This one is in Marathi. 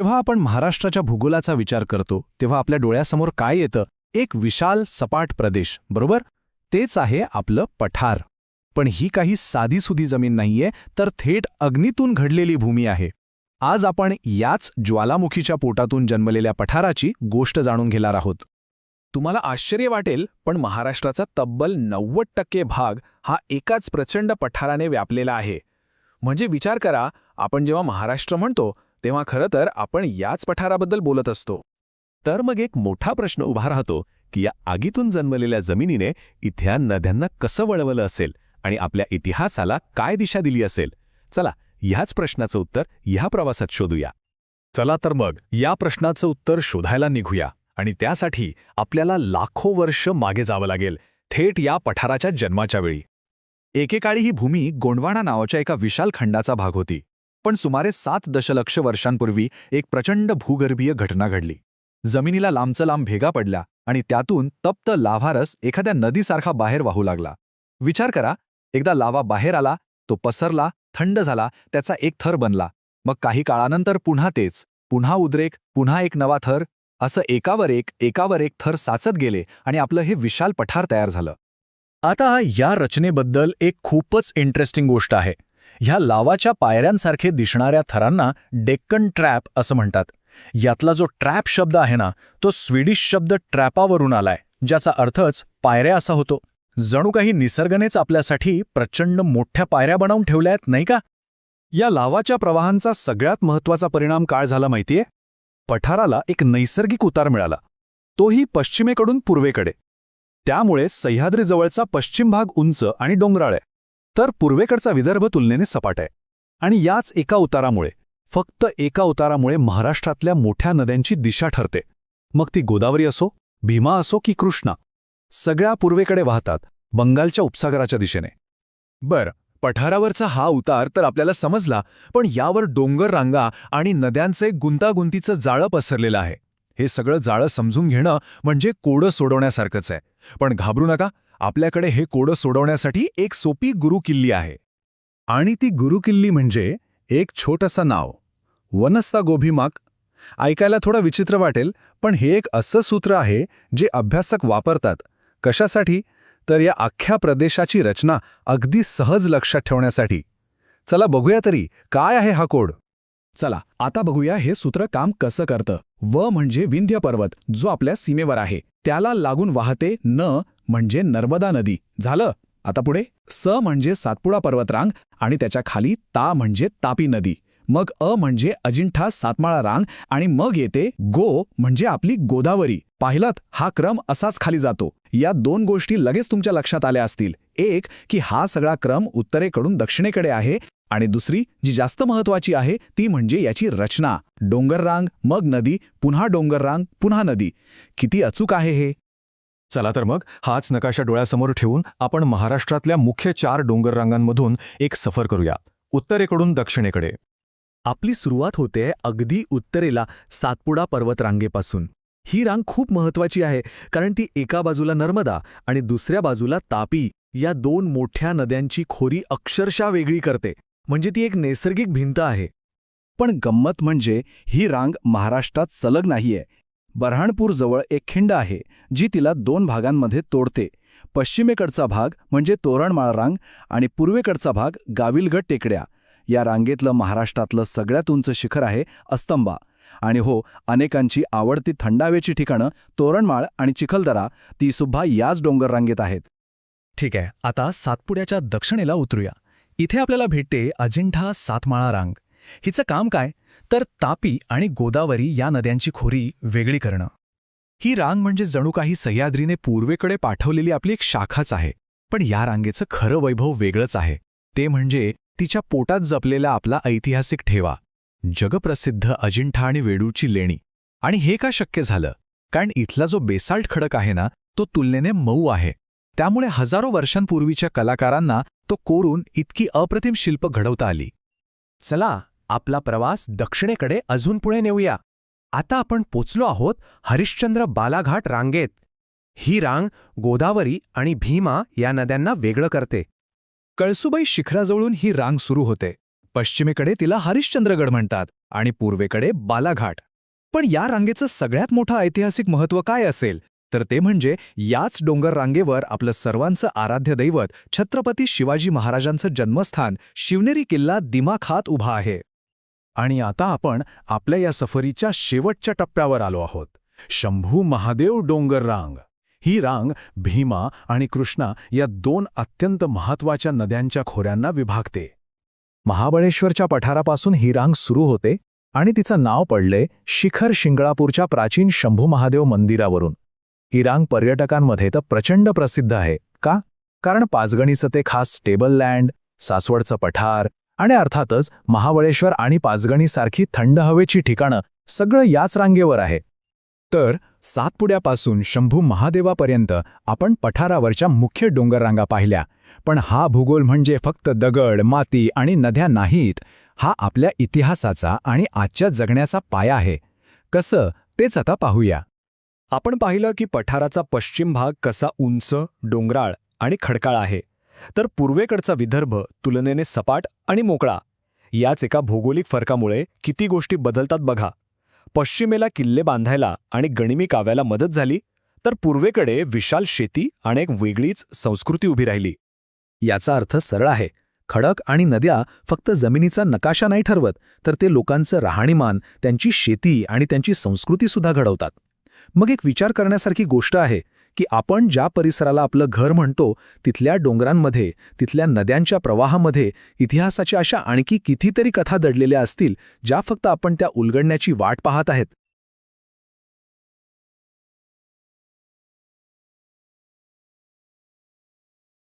जेव्हा आपण महाराष्ट्राच्या भूगोलाचा विचार करतो तेव्हा आपल्या डोळ्यासमोर काय येतं? एक विशाल सपाट प्रदेश बरोबर? तेच आहे आपलं पठार. पण ही काही साधीसुधी जमीन नाहीये तर थेट अग्नीतून घडलेली भूमी आहे. आज आपण याच ज्वालामुखीच्या पोटातून जन्मलेल्या पठाराची गोष्ट जाणून घेणार आहोत. तुम्हाला आश्चर्य वाटेल पण महाराष्ट्राचा तब्बल नव्वद टक्के भाग हा एकाच प्रचंड पठाराने व्यापलेला आहे. म्हणजे विचार करा आपण जेव्हा महाराष्ट्र म्हणतो तेव्हा खरं तर आपण याच पठाराबद्दल बोलत असतो. तर मग एक मोठा प्रश्न उभा राहतो की या आगीतून जन्मलेल्या जमिनीने इथ्या नद्यांना कसं वळवलं असेल आणि आपल्या इतिहासाला काय दिशा दिली असेल? चला ह्याच प्रश्नाचं उत्तर ह्या प्रवासात शोधूया. चला तर मग या प्रश्नाचं उत्तर शोधायला निघूया आणि त्यासाठी आपल्याला लाखो वर्ष मागे जावं लागेल थेट या पठाराच्या जन्माच्या वेळी. एकेकाळी ही भूमी गोंडवाणा नावाच्या एका विशाल खंडाचा भाग होती. पण सुमारे सात दशलक्ष वर्षांपूर्वी एक प्रचंड भूगर्भीय घटना घडली. जमिनीला लांबचं लांब भेगा पडल्या आणि त्यातून तप्त लाव्हारस एखाद्या नदीसारखा बाहेर वाहू लागला. विचार करा एकदा लावा बाहेर आला तो पसरला थंड झाला त्याचा एक थर बनला. मग काही काळानंतर पुन्हा तेच पुन्हा उद्रेक पुन्हा एक नवा थर असं एकावर एक एकावर एक थर साचत गेले आणि आपलं हे विशाल पठार तयार झालं. आता या रचनेबद्दल एक खूपच इंटरेस्टिंग गोष्ट आहे. ह्या लावाच्या पायऱ्यांसारखे दिसणाऱ्या थरांना डेक्कन ट्रॅप असं म्हणतात. यातला जो ट्रॅप शब्द आहे ना तो स्वीडिश शब्द ट्रॅपावरून आलाय ज्याचा अर्थच पायऱ्या असा होतो. जणू काही निसर्गनेच आपल्यासाठी प्रचंड मोठ्या पायऱ्या बनवून ठेवल्या आहेत नाही का? या लावाच्या प्रवाहांचा सगळ्यात महत्त्वाचा परिणाम काय झाला माहितीये? पठाराला एक नैसर्गिक उतार मिळाला. तोही पश्चिमेकडून पूर्वेकडे. त्यामुळे सह्याद्रीजवळचा पश्चिम भाग उंच आणि डोंगराळ आहे. तर पूर्वेकडचा विदर्भ तुलनेने सपाट आहे. आणि याच एका उतारामुळे फक्त एका उतारामुळे महाराष्ट्रातल्या मोठ्या नद्यांची दिशा ठरते. मग ती गोदावरी असो भीमा असो की कृष्णा सगळ्या पूर्वेकडे वाहतात बंगालच्या उपसागराच्या दिशेने. बर पठारावरचा हा उतार तर आपल्याला समजला पण यावर डोंगर रांगा आणि नद्यांचे गुंतागुंतीचं जाळं पसरलेलं आहे. हे सगळं जाळं समजून घेणं म्हणजे कोडं सोडवण्यासारखंच आहे. पण घाबरू नका आपल्याकडे हे कोडं सोडवण्यासाठी एक सोपी गुरुकिल्ली आहे. आणि ती गुरुकिल्ली म्हणजे एक छोटंसं नाव वनस्ता गोभीमाक. ऐकायला थोडं विचित्र वाटेल पण हे एक असं सूत्र आहे जे अभ्यासक वापरतात. कशासाठी? तर या अख्ख्या प्रदेशाची रचना अगदी सहज लक्षात ठेवण्यासाठी. चला बघूया तरी काय आहे हा कोड? चला आता बघूया हे सूत्र काम कसं करतं. व म्हणजे विंध्य पर्वत जो आपल्या सीमेवर आहे. त्याला लागून वाहते न म्हणजे नर्मदा नदी. झालं. आता पुढे. स म्हणजे सातपुडा पर्वतरांग आणि त्याच्याखाली ता म्हणजे तापी नदी. मग अ म्हणजे अजिंठा सातमाळा रांग आणि मग येते गो म्हणजे आपली गोदावरी. पाहिलात? हा क्रम असाच खाली जातो. या दोन गोष्टी लगेच तुमच्या लक्षात आल्या असतील. एक की हा सगळा क्रम उत्तरेकडून दक्षिणेकडे आहे आणि दुसरी जी जास्त महत्वाची आहे ती म्हणजे याची रचना. डोंगररांग मग नदी पुन्हा डोंगररांग पुन्हा नदी. किती अचूक आहे हे? चला तर मग हाच नकाशा डोळ्यासमोर ठेवून आपण महाराष्ट्रातल्या मुख्य चार डोंगर रांगांमधून एक सफर करूया. उत्तरेकडून दक्षिणेकडे. आपली सुरुवात होते अगदी उत्तरेला सातपुडा पर्वतरांगेपासून. ही रांग खूप महत्वाची आहे कारण ती एका बाजूला नर्मदा आणि दुसऱ्या बाजूला तापी या दोन मोठ्या नद्यांची खोरी अक्षरशः वेगळी करते. म्हणजे ती एक नैसर्गिक भिंत आहे. पण गंमत म्हणजे ही रांग महाराष्ट्रात सलग नाहीये. बऱ्हाणपूरजवळ एक खिंड आहे जी तिला दोन भागांमध्ये तोडते. पश्चिमेकडचा भाग म्हणजे तोरणमाळ रांग आणि पूर्वेकडचा भाग गाविलगड टेकड्या. या रांगेतलं महाराष्ट्रातलं सगळ्यात उंच शिखर आहे अस्तंबा. आणि हो अनेकांची आवडती थंडावेची ठिकाणं तोरणमाळ आणि चिखलदरा ती सुद्धा याच डोंगर रांगेत आहेत. ठीक आहे आता सातपुड्याच्या दक्षिणेला उतरूया. इथे आपल्याला भेटते अजिंठा सातमाळा रांग. हिचं काम काय? तर तापी आणि गोदावरी या नद्यांची खोरी वेगळी करणं. ही रांग म्हणजे जणू काही सह्याद्रीने पूर्वेकडे पाठवलेली आपली एक शाखाच आहे पण या रांगेचं खरं वैभव वेगळंच आहे. ते म्हणजे तिच्या पोटात जपलेला आपला ऐतिहासिक ठेवा जगप्रसिद्ध अजिंठा आणि वेडूची लेणी. आणि हे का शक्य झालं? कारण इथला जो बेसाल्ट खडक आहे ना तो तुलनेने मऊ आहे. त्यामुळे हजारो वर्षांपूर्वीच्या कलाकारांना तो कोरून इतकी अप्रतिम शिल्प घडवता आली. चला आपला प्रवास दक्षिणेकडे अजून पुढे नेऊया. आता आपण पोचलो आहोत हरिश्चंद्र बालाघाट रांगेत. ही रांग गोदावरी आणि भीमा या नद्यांना वेगळं करते. कळसुबाई शिखराजवळून ही रांग सुरू होते. पश्चिमेकडे तिला हरिश्चंद्रगड म्हणतात आणि पूर्वेकडे बालाघाट. पण या रांगेचं सगळ्यात मोठं ऐतिहासिक महत्त्व काय असेल? तर ते म्हणजे याच डोंगर रांगेवर आपलं सर्वांचं आराध्य दैवत छत्रपती शिवाजी महाराजांचं जन्मस्थान शिवनेरी किल्ला दिमाखात उभा आहे. आणि आता आपण आपल्या या सफरीच्या शेवटच्या टप्प्यावर आलो आहोत. शंभू महादेव डोंगर रांग. ही रांग भीमा आणि कृष्णा या दोन अत्यंत महत्त्वाच्या नद्यांच्या खोऱ्यांना विभागते. महाबळेश्वरच्या पठारापासून ही रांग सुरू होते आणि तिचं नाव पडले शिखर शिंगळापूरच्या प्राचीन शंभू महादेव मंदिरावरून. ही रांग पर्यटकांमध्ये तर प्रचंड प्रसिद्ध आहे का? कारण पाचगणीचं ते खास टेबल लँड सासवडचं पठार आणि अर्थातच महाबळेश्वर आणि पाचगणीसारखी थंड हवेची ठिकाणं सगळं याच रांगेवर आहे. तर सातपुड्यापासून शंभू महादेवापर्यंत आपण पठारावरच्या मुख्य डोंगररांगा पाहिल्या. पण हा भूगोल म्हणजे फक्त दगड माती आणि नद्या नाहीत. हा आपल्या इतिहासाचा आणि आजच्या जगण्याचा पाया आहे. कसं? तेच आता पाहूया. आपण पाहिलं की पठाराचा पश्चिम भाग कसा उंच डोंगराळ आणि खडकाळ आहे. तर पूर्वेकडचा विदर्भ तुलनेने सपाट आणि मोकळा. याच एका भौगोलिक फरकामुळे किती गोष्टी बदलतात बघा. पश्चिमेला किल्ले बांधायला आणि गणिमी काव्याला मदत झाली तर पूर्वेकडे विशाल शेती आणि एक वेगळीच संस्कृती उभी राहिली. याचा अर्थ सरळ आहे. खडक आणि नद्या फक्त जमिनीचा नकाशा नाही ठरवत तर ते लोकांचं राहणीमान त्यांची शेती आणि त्यांची संस्कृतीसुद्धा घडवतात. मग एक विचार करण्यासारखी गोष्ट आहे. की आपण ज्या परिसराला आपलं घर म्हणतो तिथल्या डोंगरांमध्ये तिथल्या नद्यांच्या प्रवाहामध्ये इतिहासाच्या अशा आणखी कितीतरी कथा दडलेल्या असतील ज्या फक्त आपण त्या उलगडण्याची वाट पाहत आहेत.